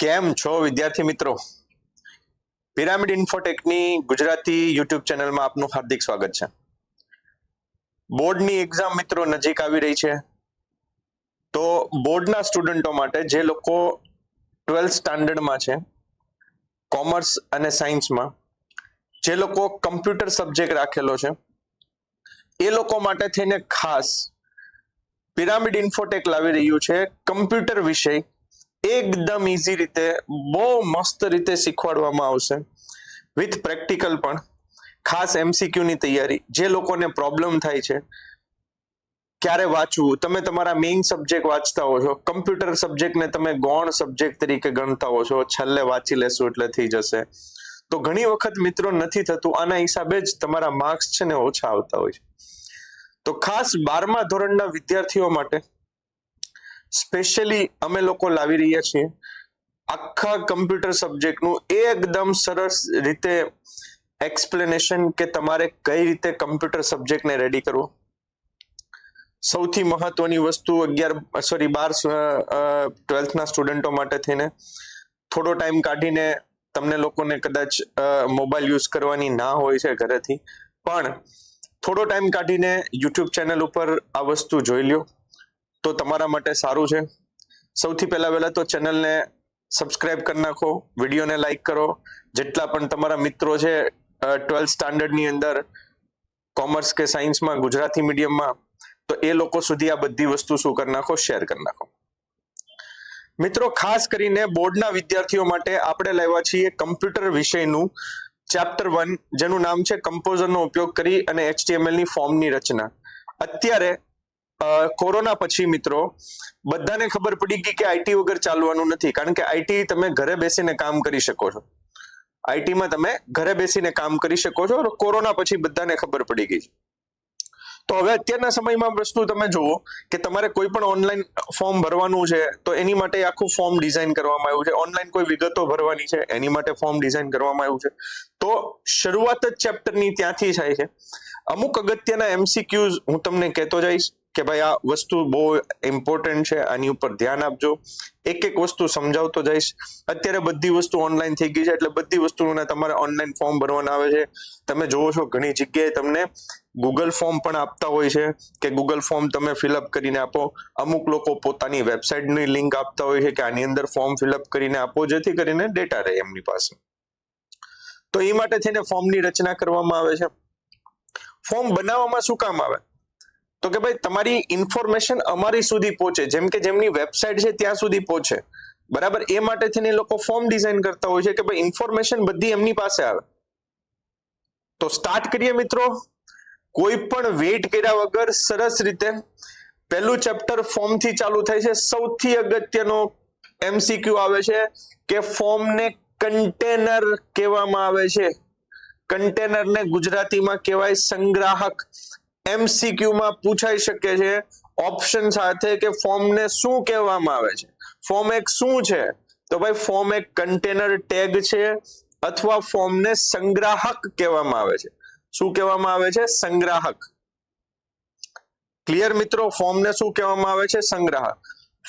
કેમ છો વિદ્યાર્થી મિત્રો? પિરામિડ ઇન્ફોટેકની ગુજરાતી યુટ્યુબ ચેનલમાં આપનું હાર્દિક સ્વાગત છે. બોર્ડની એક્ઝામ મિત્રો નજીક આવી રહી છે. તો બોર્ડના સ્ટુડન્ટો માટે જે લોકો ટ્વેલ્થ સ્ટાન્ડર્ડમાં છે કોમર્સ અને સાયન્સમાં જે લોકો કમ્પ્યુટર સબ્જેક્ટ રાખેલો છે, એ લોકો માટે થઈને ખાસ પિરામિડ ઇન્ફોટેક લાવી રહ્યું છે કમ્પ્યુટર વિષય એકદમ ઇઝી રીતે, બહુ મસ્ત રીતે શીખવાડવામાં આવશે. વિથ પ્રેક્ટિકલ પણ. ખાસ એમસીક્યુ ની તૈયારી. જે લોકોને પ્રોબ્લેમ થાય છે, ક્યારે વાંચવું? તમે તમારા મેઇન સબ્જેક્ટ વાંચતા હો છો. કમ્પ્યુટર સબ્જેક્ટને તમે ગૌણ સબ્જેક્ટ તરીકે ગણતા હો છો. છેલ્લે વાંચી લેશું એટલે થઈ જશે. તો ઘણી વખત મિત્રો નથી થતું. આના હિસાબે જ તમારા માર્ક્સ છે ને ઓછા આવતા હોય છે. તો ખાસ બારમા ધોરણના વિદ્યાર્થીઓ માટે સ્પેશિયલી અમે લોકો લાવી રહ્યા છીએ. આખા કમ્પ્યુટર સબ્જેક્ટનું એકદમ સરસ રીતે એક્સપ્લેનેશન કે તમારે કઈ રીતે કમ્પ્યુટર સબ્જેક્ટને રેડી કરવો. સૌથી મહત્વની વસ્તુ અગિયાર સોરી બાર ટ્વેલ્થના સ્ટુડન્ટો માટે થઈને થોડો ટાઈમ કાઢીને તમને લોકોને કદાચ મોબાઈલ યુઝ કરવાની ના હોય છે ઘરેથી. પણ થોડો ટાઈમ કાઢીને યુટ્યુબ ચેનલ ઉપર આ વસ્તુ જોઈ લ્યો. તો તમારા માટે સારું છે. સૌથી પહેલા વહેલા તો ચેનલને સબસ્ક્રાઇબ કરી નાખો, વિડીયોને લાઈક કરો. જેટલા પણ તમારા મિત્રો છે ટ્વેલ્થ સ્ટાન્ડર્ડની અંદર કોમર્સ કે સાયન્સમાં, ગુજરાતી મીડિયમમાં, તો એ લોકો સુધી આ બધી વસ્તુ શું કરી નાખો, શેર કરી નાખો. મિત્રો, ખાસ કરીને બોર્ડના વિદ્યાર્થીઓ માટે આપણે લાવ્યા છીએ કમ્પ્યુટર વિષયનું ચેપ્ટર વન, જેનું નામ છે કમ્પોઝરનો ઉપયોગ કરી અને એચટીએમએલની ફોર્મની રચના. અત્યારે કોરોના પછી મિત્રો, બધાને ખબર પડી ગઈ કે આઈટી વગર ચાલવાનું નથી. કારણ કે આઈટી તમે ઘરે બેસીને કામ કરી શકો છો. આઈટીમાં તમે ઘરે બેસીને કામ કરી શકો છો. કોરોના પછી બધાને ખબર પડી ગઈ. તો હવે અત્યારના સમયમાં વસ્તુ તમે જુઓ કે તમારે કોઈ પણ ઓનલાઈન ફોર્મ ભરવાનું છે, તો એની માટે આખું ફોર્મ ડિઝાઇન કરવામાં આવ્યું છે. ઓનલાઈન કોઈ વિગતો ભરવાની છે, એની માટે ફોર્મ ડિઝાઇન કરવામાં આવ્યું છે. તો શરૂઆત જ ચેપ્ટરની ત્યાંથી થાય છે. અમુક અગત્યના એમસીક્યુઝ હું તમને કહેતો જઈશ કે ભાઈ આ વસ્તુ બહુ ઇમ્પોર્ટન્ટ છે, આની ઉપર ધ્યાન આપજો. એક એક વસ્તુ સમજાવતો જઈશ. અત્યારે બધી વસ્તુ ઓનલાઈન થઈ ગઈ છે, એટલે બધી વસ્તુઓના તમારે ઓનલાઈન ફોર્મ ભરવાના આવે છે. તમે જોવો છો ઘણી જગ્યાએ તમને ગૂગલ ફોર્મ પણ આપતા હોય છે કે ગૂગલ ફોર્મ તમે ફિલઅપ કરીને આપો. અમુક લોકો પોતાની વેબસાઇટની લિંક આપતા હોય છે કે આની અંદર ફોર્મ ફિલઅપ કરીને આપો, જેથી કરીને ડેટા રહે એમની પાસે. તો એ માટે થઈને ફોર્મની રચના કરવામાં આવે છે. ફોર્મ બનાવવામાં શું કામ આવે? તો કે ભાઈ, તમારી ઇન્ફોર્મેશન અમારી સુધી પહોંચે. જેમ કે જેમની વેબસાઇટ છે ત્યાં સુધી પહોંચે. બરાબર? એ માટે થઈને લોકો ફોર્મ ડિઝાઇન કરતા હોય છે કે ભાઈ, ઇન્ફોર્મેશન બધી એમની પાસે આવે. તો સ્ટાર્ટ કરીએ મિત્રો. કોઈ પણ વેઇટ કર્યા વગર સરસ રીતે પહેલું ચેપ્ટર ફોર્મથી ચાલુ થાય છે. સૌથી અગત્યનો એમસીક્યુ આવે છે કે ફોર્મને કન્ટેનર કહેવામાં આવે છે. કન્ટેનરને ગુજરાતીમાં કહેવાય સંગ્રાહક. એમસીક્યુમાં પૂછાઈ શકે છે ઓપ્શન સાથે કે ફોર્મને શું કહેવામાં આવે છે? ફોર્મ એક શું છે? તો ભાઈ ફોર્મ એક કન્ટેનર ટેગ છે અથવા ફોર્મને સંગ્રાહક કહેવામાં આવે છે. શું કહેવામાં આવે છે? સંગ્રાહક. ક્લિયર મિત્રો? ફોર્મને શું કહેવામાં આવે છે? સંગ્રાહક.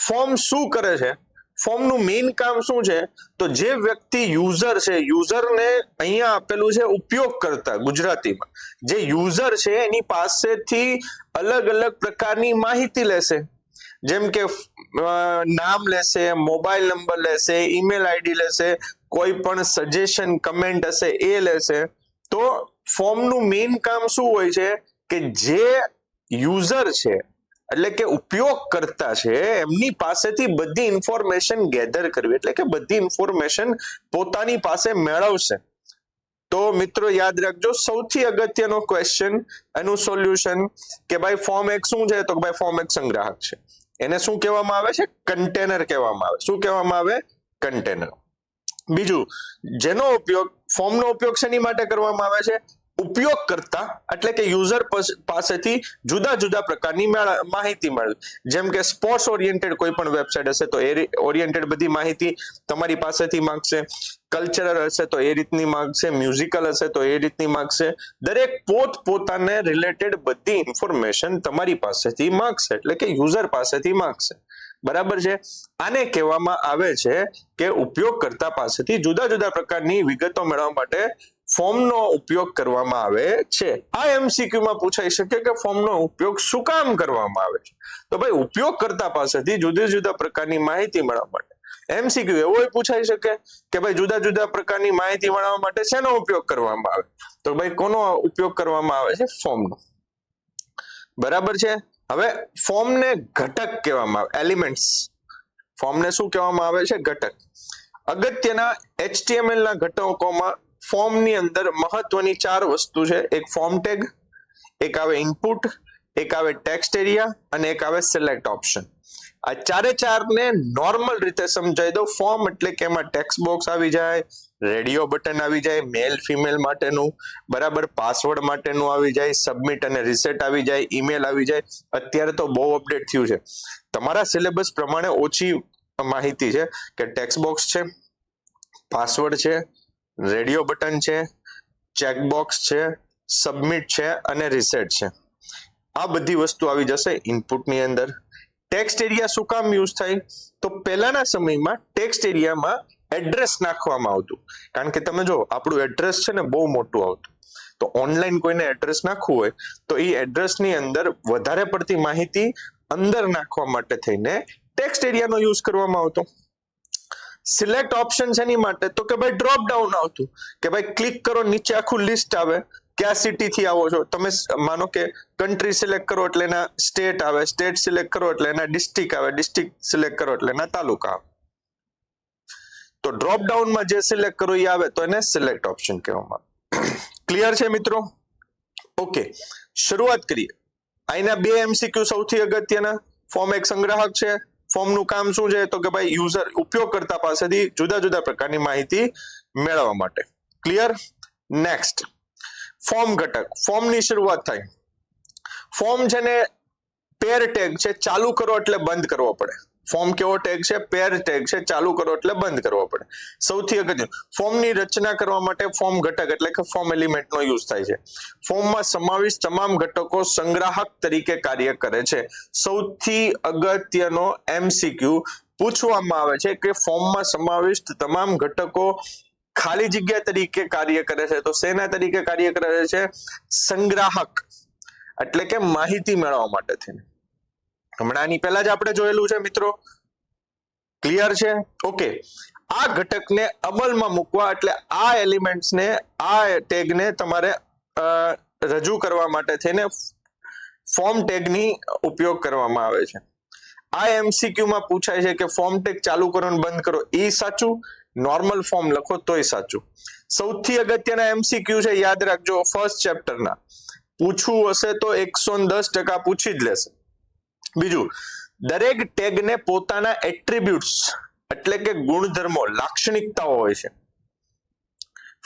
ફોર્મ શું કરે છે? ફોર્મનું મેઇન કામ શું છે? તો જે વ્યક્તિ યુઝર છે યુઝરને અહીંયા આપેલું છે ઉપયોગ કરતા ગુજરાતીમાં. જે યુઝર છે, એની પાસેથી અલગ અલગ પ્રકારની માહિતી લેશે. જેમ કે નામ લેશે, મોબાઈલ નંબર લેશે ઈમેલ આઈડી લેશે, કોઈ પણ સજેશન કમેન્ટ હશે, એ લેશે. તો ફોર્મનું મેઇન કામ શું હોય છે? કે જે યુઝર છે એટલે કે ઉપયોગ કરતા છે, એમની પાસેથી બધી ઇન્ફોર્મેશન ગેધર કરવી. એટલે કે બધી ઇન્ફોર્મેશન પોતાની પાસે મેળવશે. તો મિત્રો યાદ રાખજો, સૌથી અગત્યનો ક્વેશ્ચન એનું સોલ્યુશન કે ભાઈ ફોર્મ એક શું છે? તો ભાઈ ફોર્મ એક સંગ્રાહક છે. એને શું કહેવામાં આવે છે? કન્ટેનર કહેવામાં આવે. શું કહેવામાં આવે? કન્ટેનર બીજું, જેનો ઉપયોગ ફોર્મનો ઉપયોગ શેની માટે કરવામાં આવે છે? ઉપયોગ કરતા એટલે કે યુઝર પાસેથી જુદા જુદા પ્રકારની માહિતી મળે. જેમ કે સ્પોર્ટ્સ ઓરિએન્ટેડ કોઈ પણ વેબસાઇટ હશે તો એ ઓરિએન્ટેડ બધી માહિતી તમારી પાસેથી માંગશે. કલ્ચરલ હશે તો એ રીતની માંગશે. મ્યુઝિકલ હશે તો એ રીતની માંગશે. દરેક પોત પોતાને રિલેટેડ બધી ઇન્ફોર્મેશન તમારી પાસેથી માંગશે એટલે કે યુઝર પાસેથી માંગશે. બરાબર છે? આને કહેવામાં આવે છે કે ઉપયોગકર્તા પાસેથી જુદા જુદા પ્રકારની વિગતો મેળવવા માટે ફોર્મનો ઉપયોગ કરવામાં આવે છે. આ એમસીક્યુ માં પૂછાઈ શકે કે ફોર્મનો ઉપયોગ શું કામ કરવામાં આવે છે? તો ભાઈ ઉપયોગ કરતા પાસેથી જુદા જુદા પ્રકારની માહિતી મળવા માટે. એમસીક્યુ એવો પૂછાઈ શકે કે ભાઈ, જુદા જુદા પ્રકારની માહિતી મેળવવા માટે શેનો ઉપયોગ કરવામાં આવે? તો ભાઈ, કોનો ઉપયોગ કરવામાં આવે છે? ફોર્મનો. બરાબર છે? હવે ફોર્મને ઘટક કહેવામાં આવે, એલિમેન્ટ્સ. ફોર્મને શું કહેવામાં આવે છે? ઘટક. અગત્યના એચટીએમએલ ના ઘટકોમાં ફોર્મની અંદર મહત્વની ચાર વસ્તુ છે. એક ફોર્મ ટેગ, એક આવે ઇનપુટ, એક આવે ટેક્સ્ટ એરિયા અને એક આવે સિલેક્ટ ઓપ્શન. આ ચારે ચાર ને નોર્મલ રીતે સમજાઈ દો ફોર્મ એટલે કે એમાં ટેક્સ્ટ બોક્સ આવી જાય, રેડિયો બટન આવી જાય, મેલ, ફિમેલ માટેનું, બરાબર પાસવર્ડ માટેનું આવી જાય, સબમિટ અને રિસેટ આવી જાય, ઈમેલ આવી જાય. અત્યારે તો બહુ અપડેટ થયું છે. તમારા સિલેબસ પ્રમાણે ઓછી માહિતી છે કે ટેક્સ્ટ બોક્સ છે, પાસવર્ડ છે રેડિયો બટન છે, ચેકબોક્સ છે, સબમિટ છે અને રિસેટ છે. આ બધી વસ્તુ આવી જશે ઇનપુટની અંદર. ટેક્સ્ટ એરિયા શું કામ યુઝ થાય? તો પહેલાના સમયમાં ટેક્સ્ટ એરિયામાં એડ્રેસ નાખવામાં આવતું. કારણ કે તમે જો, આપણું એડ્રેસ છે ને બહુ મોટું આવતું. તો ઓનલાઈન કોઈને એડ્રેસ નાખવું હોય, તો એ એડ્રેસની અંદર વધારે પડતી માહિતી અંદર નાખવા માટે થઈને ટેક્સ્ટ એરિયાનો યુઝ કરવામાં આવતો. સિલેક્ટ ઓપ્શન છે એની માટે, તો કે ભાઈ ડ્રોપ ડાઉન આવતું. કે ભાઈ ક્લિક કરો, નીચે આખું લિસ્ટ આવે. કયા સિટી થી આવો છો? તમે માનો કે કન્ટ્રી સિલેક્ટ કરો એટલે એના સ્ટેટ આવે. સ્ટેટ સિલેક્ટ કરો એટલે એના ડિસ્ટ્રિક્ટ આવે. ડિસ્ટ્રિક્ટ સિલેક્ટ કરો એટલે એના તાલુકા આવે. તો ડ્રોપ ડાઉનમાં જે સિલેક્ટ કરો એ આવે, તો એને સિલેક્ટ ઓપ્શન કહેવામાં ક્લિયર છે મિત્રો? ઓકે શરૂઆત કરીએ. અહીંના બે એમસીક્યુ સૌથી અગત્યના. ફોર્મ એક સંગ્રાહક છે. ફોર્મનું કામ શું છે? તો કે ભાઈ યુઝર ઉપયોગકર્તા પાસેથી જુદા જુદા પ્રકારની માહિતી મેળવવા માટે. ક્લિયર નેક્સ્ટ ફોર્મ ઘટક. ફોર્મની શરૂઆત થાય. ફોર્મ છે ને પેર ટેગ છે, ચાલુ કરો એટલે બંધ કરવો પડે. ફોર્મ કેવો ટેગ છે? પેર ટેગ છે. ચાલુ કરો એટલે બંધ કરવો પડે. સૌથી અગત્ય ફોર્મની રચના કરવા માટે ફોર્મ ઘટક એટલે કે ફોર્મ એલિમેન્ટનો યુઝ થાય છે. ફોર્મમાં સમાવિષ્ટ તમામ ઘટકો સંગ્રાહક તરીકે કાર્ય કરે છે. સૌથી અગત્યનો એમસીક્યુ પૂછવામાં આવે છે કે ફોર્મમાં સમાવિષ્ટ તમામ ઘટકો ખાલી જગ્યા તરીકે કાર્ય કરે છે. તો શેના તરીકે કાર્ય કરે છે? સંગ્રાહક એટલે કે માહિતી મેળવવા માટે થઈને હમણાં આની પહેલા જ આપણે જોયેલું છે મિત્રો. ક્લિયર છે? ઓકે આ ઘટકને અમલમાં મૂકવા એટલે આ એલિમેન્ટ્સને આ ટેગને તમારે રજૂ કરવા માટે થઈને ફોર્મ ટેગની ઉપયોગ કરવામાં આવે છે. આ એમસીક્યુમાં પૂછાય છે કે ફોર્મ ટેગ ચાલુ કરો ને બંધ કરો. એ સાચું? નોર્મલ ફોર્મ લખો તોય સાચું. સૌથી અગત્યના એમસીક્યુ છે, યાદ રાખજો ફર્સ્ટ ચેપ્ટરના પૂછવું હશે તો એકસો દસ ટકા પૂછી જ લેશે. બીજું, દરેક ટેગને પોતાના એટ્રીબ્યુટ્સ એટલે કે ગુણધર્મો, લાક્ષણિકતાઓ હોય છે.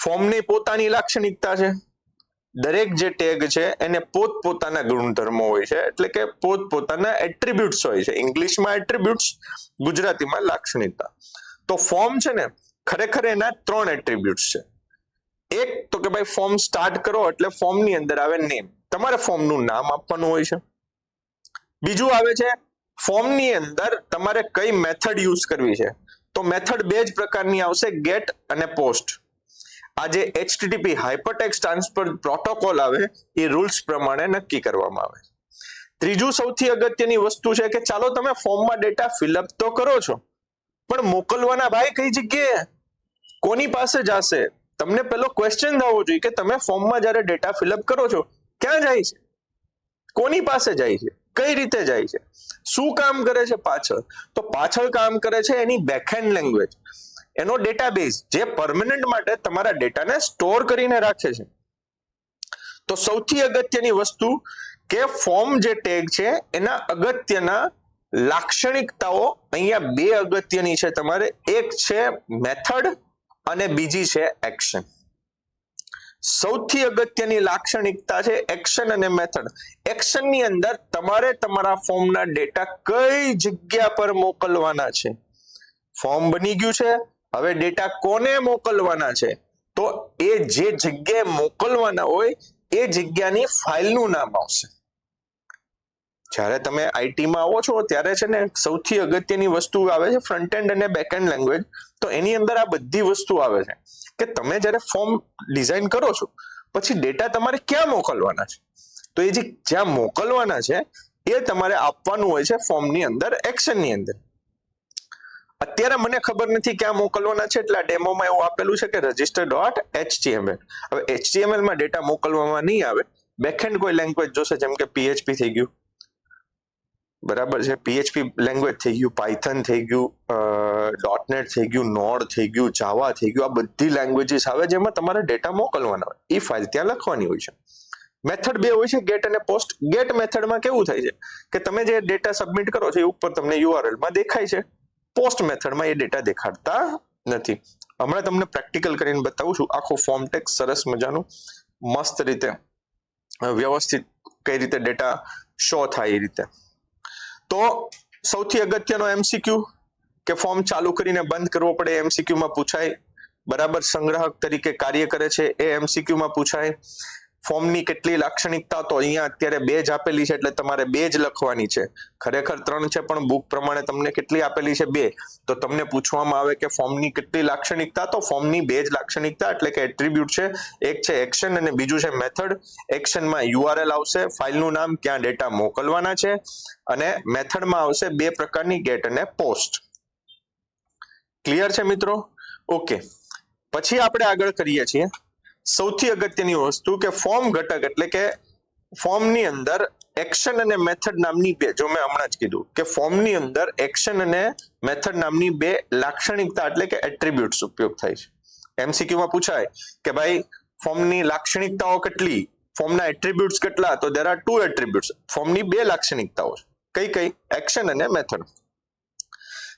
ફોર્મની પોતાની લાક્ષણિકતા છે. દરેક જે ટેગ છે એને પોત પોતાના ગુણધર્મો હોય છે, એટલે કે પોત પોતાના એટ્રીબ્યુટ્સ હોય છે. ઇંગ્લિશમાં એટ્રીબ્યુટ્સ ગુજરાતીમાં લાક્ષણિકતા. તો ફોર્મ છે ને, ખરેખર એના ત્રણ એટ્રીબ્યુટ્સ છે. એક તો કે ભાઈ ફોર્મ સ્ટાર્ટ કરો એટલે ફોર્મની અંદર આવે નેમ તમારે ફોર્મનું નામ આપવાનું હોય છે. બીજું આવે છે, ફોર્મની અંદર તમારે કઈ મેથડ યુઝ કરવી છે? તો મેથડ બે જ પ્રકારની આવશે ગેટ અને પોસ્ટ આ જે એચટીટીપી હાઇપરટેક્સ ટ્રાન્સફર પ્રોટોકોલ આવે, એ રૂલ્સ પ્રમાણે નક્કી કરવામાં આવે. ત્રીજું સૌથી અગત્યની વસ્તુ છે કે ચાલો તમે ફોર્મમાં ડેટા ફિલઅપ તો કરો છો, પણ મોકલવાના ભાઈ કઈ જગ્યાએ? કોની પાસે જશે? તમને પેલો ક્વેશ્ચન થવો જોઈએ કે તમે ફોર્મમાં જ્યારે ડેટા ફિલઅપ કરો છો, ક્યાં જાય છે? કોની પાસે જાય છે? કઈ રીતે જાય છે? શું કામ કરે છે પાછળ? તો પાછળ કામ કરે છે એની બેકહેન્ડ લેંગ્વેજ એનો ડેટાબેઝ જે પરમનન્ટ માટે તમારા ડેટાને સ્ટોર કરીને રાખે છે. તો સૌથી અગત્યની વસ્તુ કે ફોર્મ જે ટેગ છે એના અગત્યના લાક્ષણિકતાઓ અહીંયા બે અગત્યની છે તમારે. એક છે મેથડ અને બીજી છે એક્શન સૌથી અગત્યની લાક્ષણિકતા છે એક્શન અને મેથડ એક્શનની અંદર તમારે તમારા ફોર્મના ડેટા કઈ જગ્યા પર મોકલવાના છે? ફોર્મ બની ગયું છે. હવે ડેટા કોને મોકલવાના છે? તો એ જે જગ્યાએ મોકલવાના હોય એ જગ્યાની ફાઇલનું નામ આવશે. જ્યારે તમે આઈટીમાં આવો છો ત્યારે છે ને સૌથી અગત્યની વસ્તુ આવે છે ફ્રન્ટ એન્ડ અને બેક એન્ડ લેંગ્વેજ તો એની અંદર આ બધી વસ્તુ આવે છે. કે તમે જ્યારે ફોર્મ ડિઝાઇન કરો છો, પછી ડેટા તમારે ક્યાં મોકલવાના છે? તો એ જે જ્યાં મોકલવાના છે, એ તમારે આપવાનું હોય છે ફોર્મની અંદર એક્શનની અંદર. અત્યારે મને ખબર નથી ક્યાં મોકલવાના છે, એટલે આ ડેમોમાં એવું આપેલું છે કે રજિસ્ટર ડોટ એચટીએમએલ હવે HTML માં ડેટા મોકલવામાં નહીં આવે. બેકહેન્ડ કોઈ લેંગ્વેજ જોશે, જેમ કે પીએચપી થઈ ગયું. બરાબર છે. પીએચપી લેંગ્વેજ થઈ ગયું પાયથન થઈ ગયું ડોટનેટ થઈ ગયું નોડ થઈ ગયું જાવા થઈ ગયું, આ બધી લેંગ્વેજીસ આવે જેમાં તમારે ડેટા મોકલવાના હોય. એ ફાઇલ ત્યાં લખવાની હોય છે. મેથડ બે હોય છે ગેટ અને પોસ્ટ ગેટ મેથડમાં કેવું થાય છે? કે તમે જે ડેટા સબમિટ કરો છો, એ ઉપર તમને યુઆરએલમાં દેખાય છે. પોસ્ટ મેથડમાં એ ડેટા દેખાડતા નથી. હમણાં તમને પ્રેક્ટિકલ કરીને બતાવું છું. આખો ફોર્મ ટેક્સ સરસ મજાનું, મસ્ત રીતે વ્યવસ્થિત કઈ રીતે ડેટા શો થાય એ રીતે. તો સૌથી અગત્યનો એમસીક્યુ કે ફોર્મ ચાલુ કરીને બંધ કરવો પડે એમસીક્યુમાં પૂછાય. બરાબર સંગ્રાહક તરીકે કાર્ય કરે છે, એ એમસીક્યુમાં પૂછાય. ફોર્મની કેટલી લાક્ષણિકતા તો અહીંયા અત્યારે બે જ આપેલી છે એટલે તમારે બે જ લખવાની છે. ખરેખર ત્રણ છે પણ બુક પ્રમાણે તમને કેટલી આપેલી છે બે? તો તમને પૂછવામાં આવે કે ફોર્મની કેટલી લાક્ષણિકતા? તો ફોર્મની બે જ લાક્ષણિકતા એટલે કે એટ્રીબ્યુટ છે, એક છે એક્શન અને બીજું છે મેથડ એક્શનમાં યુઆરએલ આવશે, ફાઇલનું નામ ક્યાં ડેટા મોકલવાના છે અને મેથડમાં આવશે બે પ્રકારની ગેટ અને પોસ્ટ ક્લિયર છે મિત્રો? ઓકે પછી આપણે આગળ કરીએ છીએ. સૌથી અગત્યની વસ્તુ કે ફોર્મ ઘટક એટલે કે ફોર્મની અંદર એક્શન અને મેથડ નામની બે, જો મેં હમણાં જ કીધું કે ફોર્મની અંદર એક્શન અને મેથડ નામની બે લાક્ષણિકતા એટલે કે એટ્રીબ્યુટ્સ ઉપયોગ થાય છે. એમસીક્યુમાં પૂછાય કે ભાઈ, ફોર્મની લાક્ષણિકતાઓ કેટલી? ફોર્મના એટ્રીબ્યુટ્સ કેટલા? તો દેર આર ટુ એટ્રીબ્યુટ્સ ફોર્મની બે લાક્ષણિકતાઓ છે. કઈ કઈ? એક્શન અને મેથડ.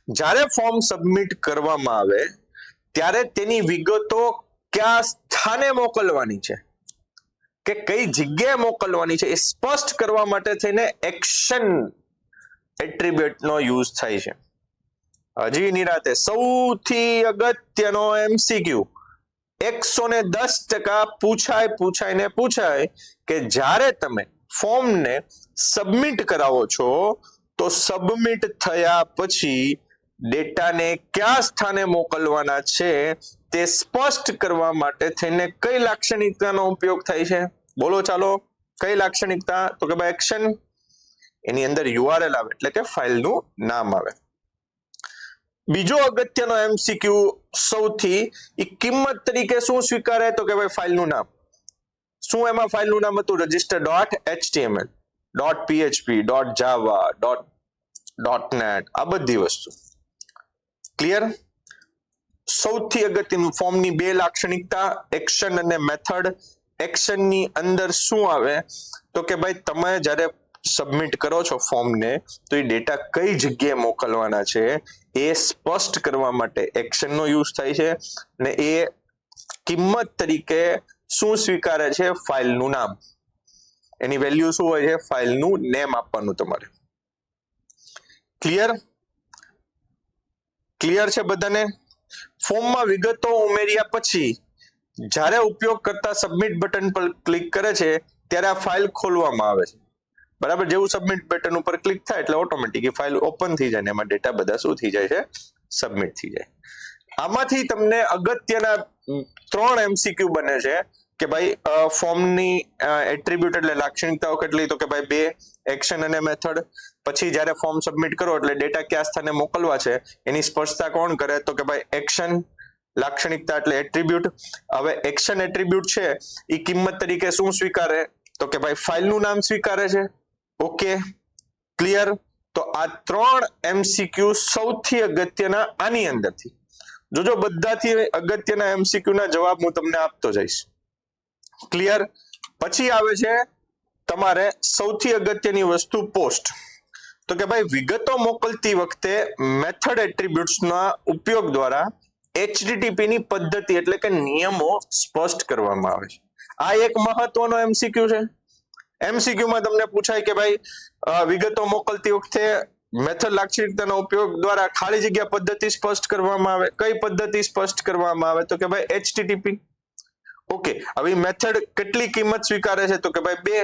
જ્યારે ફોર્મ સબમિટ કરવામાં આવે, ત્યારે તેની વિગતો કયા સ્થાને મોકલવાની છે? કે કઈ જગ્યાએ મોકલવાની છે? એ સ્પષ્ટ કરવા માટે થઈને એક્શન એટ્રીબ્યુટનો યુઝ થાય છે. હજી નિરાતે સૌથી અગત્યનો એમસીક્યુ એકસો ને દસ ટકા પૂછાય પૂછાય ને પૂછાય કે જ્યારે તમે ફોર્મને સબમિટ કરાવો છો, તો સબમિટ થયા પછી ડેટાને કયા સ્થાને મોકલવાના છે? તે સ્પષ્ટ કરવા માટે થઈને કઈ લાક્ષણિકતાનો ઉપયોગ થાય છે? બોલો, ચાલો. કઈ લાક્ષણિકતા? તો કે ભાઈ એક્શન એની અંદર યુઆરએલ આવે, એટલે કે ફાઇલનું નામ આવે. બીજો અગત્યનો એમસીક્યુ સૌથી એ કિંમત તરીકે શું સ્વીકારે? તો કે ભાઈ ફાઇલનું નામ. શું એમાં ફાઇલનું નામ હતું? Register dot HTML dot PHP dot Java dot dot net આ બધી વસ્તુ. ક્લિયર સૌથી અગત્યનું ફોર્મની બે લાક્ષણિકતા, એક્શન અને મેથડ. એક્શનની અંદર શું આવે? તો કે ભાઈ, તમે જ્યારે સબમિટ કરો છો ફોર્મને, તો એ ડેટા કઈ જગ્યાએ મોકલવાના છે? એ સ્પષ્ટ કરવા માટે એક્શનનો યુઝ થાય છે અને એ કિંમત તરીકે શું સ્વીકારે છે? ફાઇલનું નામ. એની વેલ્યુ શું હોય છે? ફાઇલનું નેમ આપવાનું તમારે. ક્લિયર? ક્લિયર છે બધાને? ફોર્મમાં વિગતો ઉમેર્યા પછી, જ્યારે ઉપયોગ કરતા સબમિટ બટન પર ક્લિક કરે છે, ત્યારે આ ફાઇલ ખોલવામાં આવે છે. બરાબર? જેવું સબમિટ બટન ઉપર ક્લિક થાય એટલે ઓટોમેટિક ફાઇલ ઓપન થઈ જાય એમાં ડેટા બધા શું થઈ જાય છે? સબમિટ થઈ જાય. આમાંથી તમને અગત્યના ત્રણ એમસીક્યુ બને છે કે ભાઈ ફોર્મની એટ્રીબ્યુટ એટલે લાક્ષણિકતાઓ કેટલી, તો કે ભાઈ બે એક્શન અને મેથડ પછી જ્યારે ફોર્મ સબમિટ કરો એટલે ડેટા કયા સ્થાને મોકલવા છે, એની સ્પષ્ટતા કોણ કરે? તો કે ભાઈ એક્શન લાક્ષણિકતા એટલે એટ્રીબ્યુટ હવે એક્શન એટ્રીબ્યુટ છે એ કિંમત તરીકે શું સ્વીકારે? તો કે ભાઈ ફાઇલનું નામ સ્વીકારે છે. ઓકે ક્લિયર તો આ ત્રણ એમસીક્યુ સૌથી અગત્યના આની અંદરથી. જોજો, બધાથી અગત્યના એમસીક્યુ ના જવાબ હું તમને આપતો જઈશ. ક્લિયર પછી આવે છે તમારે સૌથી અગત્યની વસ્તુ પોસ્ટ તો કે ભાઈ વિગતો મોકલતી વખતે મેથડ એટ્રીબ્યુટ્સના ઉપયોગ દ્વારા એચડીટીપી ની પદ્ધતિ એટલે કે નિયમો સ્પષ્ટ કરવામાં આવે છે. આ એક મહત્વનો એમસીક્યુ છે. એમસીક્યુ માં તમને પૂછાય કે ભાઈ વિગતો મોકલતી વખતે મેથડ લાક્ષણિકતાનો ઉપયોગ દ્વારા ખાલી જગ્યા પદ્ધતિ સ્પષ્ટ કરવામાં આવે? કઈ પદ્ધતિ સ્પષ્ટ કરવામાં આવે? તો કે ભાઈ એચટીટીપી ઓકે હવે મેથડ કેટલી કિંમત સ્વીકારે છે? તો કે ભાઈ બે.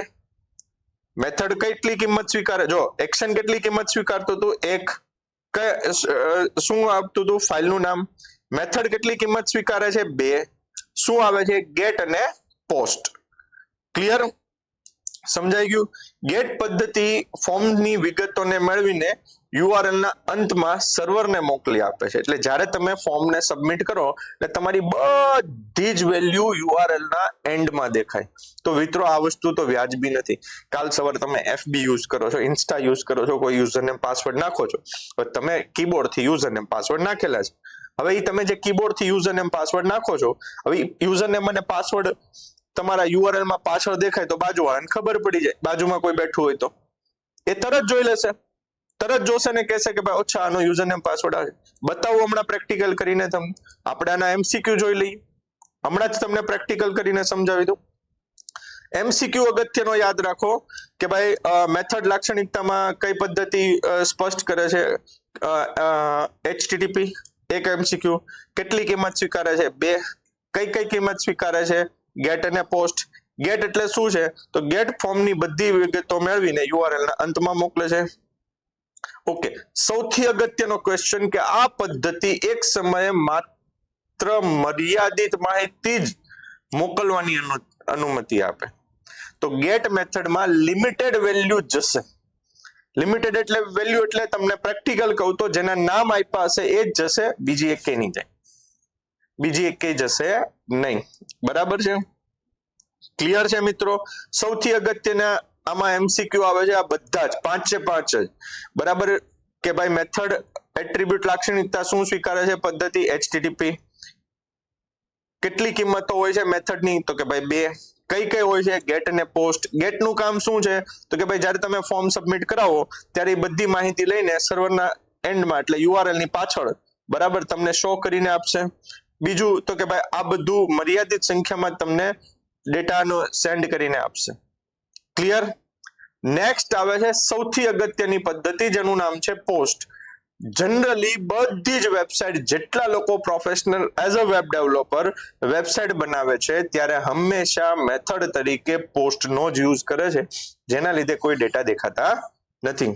મેથડ કેટલી કિંમત સ્વીકારે? જો એક્શન કેટલી કિંમત સ્વીકારતું હતું? એક શું આપતું હતું ફાઇલનું નામ? મેથડ કેટલી કિંમત સ્વીકારે છે? બે. શું આવે છે? ગેટ અને પોસ્ટ ક્લિયર સમજાઈ ગયું? ગેટ પદ્ધતિ ફોર્મની વિગતોને મેળવીને યુઆરએલ ના અંતમાં સર્વરને મોકલી આપે છે. એટલે જ્યારે તમે ફોર્મને સબમિટ કરો, એટલે તમારી બધી જ વેલ્યુ યુઆરએલ ના એન્ડમાં દેખાય. તો મિત્રો, આ વસ્તુ તો વ્યાજબી નથી. કાલ સવારે તમે એફબી યુઝ કરો છો, ઇન્સ્ટા યુઝ કરો છો, કોઈ યુઝરનેમ પાસવર્ડ નાખો છો હવે તમે કીબોર્ડથી યુઝરનેમ પાસવર્ડ નાખેલા છે. હવે એ તમે જે કીબોર્ડથી યુઝરનેમ પાસવર્ડ નાખો છો, હવે યુઝરનેમ અને પાસવર્ડ તમારા યુઆરએલમાં પાછળ દેખાય તો બાજુવાળાને ખબર પડી જાય. બાજુમાં કોઈ બેઠું હોય તો. એ તરત જોઈ લેશે. તરત જોશે ને કહેશે કે ભાઈ ઓછા આનો યુઝર નેમ પાસવર્ડ આવે. બતાવું હમણાં પ્રેક્ટિકલ કરીને તમે આપણે આના એમસીક્યુ જોઈ લઈએ. હમણાં જ તમને પ્રેક્ટિકલ કરીને સમજાવી દઉં. એમસીક્યુ અગત્યનો યાદ રાખો કે ભાઈ મેથડ લાક્ષણિકતામાં કઈ પદ્ધતિ સ્પષ્ટ કરે છે? એચટીટીપી એક એમસીક્યુ કેટલી કિંમત સ્વીકારે છે? બે. કઈ કઈ કિંમત સ્વીકારે છે? ગેટ અને પોસ્ટ ગેટ એટલે શું છે? તો ગેટ ફોર્મની બધી વિગતો મેળવીને યુઆરએલ ના અંતમાં મોકલે છે. ઓકે સૌથી અગત્યનો ક્વેશ્ચન કે આ પદ્ધતિ એક સમયે માત્ર મર્યાદિત માહિતી જ મોકલવાની અનુમતિ આપે. તો ગેટ મેથડમાં લિમિટેડ વેલ્યુ જશે. લિમિટેડ એટલે વેલ્યુ એટલે તમને પ્રેક્ટિકલ કહું તો જેના નામ આપ્યા હશે એ જ જશે, બીજી એક નહીં જાય. બીજી એક જશે નહીં. બરાબર છે? ક્લિયર છે મિત્રો? સૌથી અગત્યના આમાં એમસીક્યુ આવે છે, આ બધા જ, પાંચે પાંચ જ. બરાબર કે ભાઈ મેથડ એટ્રીબ્યુટ લાક્ષણિકતા શું સ્વીકારે છે પદ્ધતિ? એચટીટીપી કેટલી કિંમતો હોય છે મેથડની તો કે ભાઈ બે. કઈ કઈ હોય છે? ગેટ અને પોસ્ટ ગેટનું કામ શું છે? તો કે ભાઈ જ્યારે તમે ફોર્મ સબમિટ કરાવો, ત્યારે એ બધી માહિતી લઈને સર્વરના એન્ડમાં એટલે યુઆરએલની પાછળ, બરાબર, તમને શો કરીને આપશે. બીજું તો કે ભાઈ આ બધું મર્યાદિત સંખ્યામાં તમને ડેટાનો સેન્ડ કરીને આપશે. ક્લિયર નેક્સ્ટ આવે છે સૌથી અગત્યની પદ્ધતિ, જેનું નામ છે પોસ્ટ જનરલી બધી જ વેબસાઇટ જેટલા લોકો professional as a web developer website બનાવે છે, ત્યારે હંમેશા મેથડ તરીકે પોસ્ટનો જ યુઝ કરે છે. જેના લીધે કોઈ ડેટા દેખાતા નથી.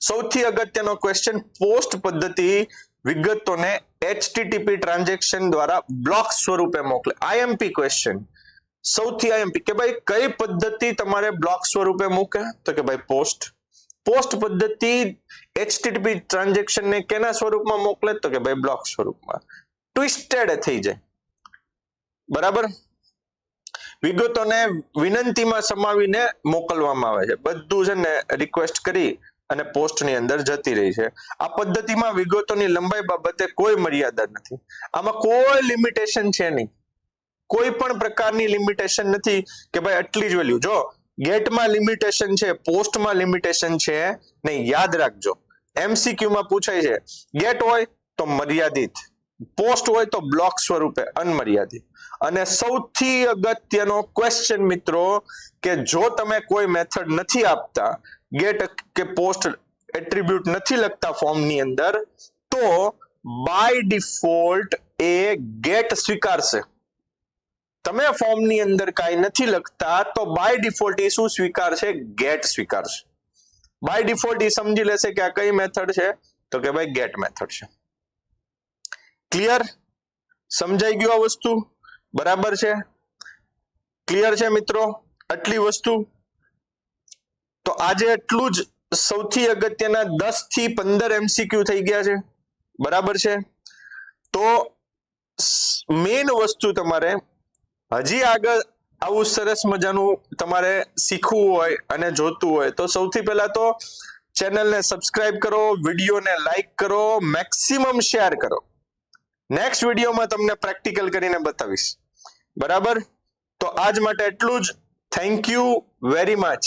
સૌથી અગત્યનો ક્વેશ્ચન પોસ્ટ પદ્ધતિ વિગતોને એચટીટીપી ટ્રાન્ઝેક્શન દ્વારા બ્લોક સ્વરૂપે મોકલે. આઈએમપી ક્વેશ્ચન સૌથી આઈએમપી કે ભાઈ, કઈ પદ્ધતિ તમારે બ્લોક સ્વરૂપે મૂકે? તો કે ભાઈ પોસ્ટ પોસ્ટ પદ્ધતિ એચટીટીપી ટ્રાન્ઝેક્શન ને કેના સ્વરૂપમાં મોકલે? તો કે ભાઈ બ્લોક સ્વરૂપમાં. ટ્વિસ્ટેડ થઈ જાય. બરાબર? વિગતોને વિનંતીમાં સમાવીને મોકલવામાં આવે છે. બધું છે ને રિક્વેસ્ટ કરી અને પોસ્ટની અંદર જતી રહી છે. આ પદ્ધતિમાં વિગતોની લંબાઈ બાબતે કોઈ મર્યાદા નથી. આમાં કોઈ લિમિટેશન છે નહીં. કોઈ પણ પ્રકારની લિમિટેશન નથી કે ભાઈ આટલી જ વેલ્યુ જો, ગેટમાં લિમિટેશન છે, પોસ્ટમાં લિમિટેશન છે, નહીં, યાદ રાખજો. એમસીક્યુ માં પૂછાય છે, ગેટ હોય તો મર્યાદિત. પોસ્ટ હોય તો બ્લોક સ્વરૂપે અનમર્યાદિત. અને સૌથી અગત્યનો ક્વેશ્ચન મિત્રો, કે જો તમે કોઈ મેથડ નથી આપતા ગેટ કે પોસ્ટ એટ્રીબ્યુટ નથી લખતા ફોર્મની અંદર, તો બાય ડિફોલ્ટ એ ગેટ સ્વીકારશે. તમે ફોર્મની અંદર કાંઈ નથી લખતા, તો બાય ડિફોલ્ટ એ શું સ્વીકારશે? ગેટ સ્વીકારશે. બાય ડિફોલ્ટ એ સમજી લેશે કે આ કઈ મેથડ છે? તો કે ભાઈ ગેટ મેથડ છે. ક્લિયર સમજાઈ ગયું આ વસ્તુ? બરાબર છે? ક્લિયર છે મિત્રો? આટલી વસ્તુ? તો આજે એટલું જ સૌથી અગત્યના દસથી પંદર એમસીક્યુ થઈ ગયા છે. બરાબર છે? તો મેઇન વસ્તુ તમારે હજી આગળ આવું સરસ મજાનું તમારે શીખવું હોય અને જોતું હોય તો સૌથી પહેલા તો ચેનલને સબસ્ક્રાઇબ કરો, વિડીયોને લાઈક કરો, મેક્સિમમ શેર કરો. નેક્સ્ટ વિડીયોમાં તમને પ્રેક્ટિકલ કરીને બતાવીશ. બરાબર? તો આજ માટે એટલું જ. Thank you very much.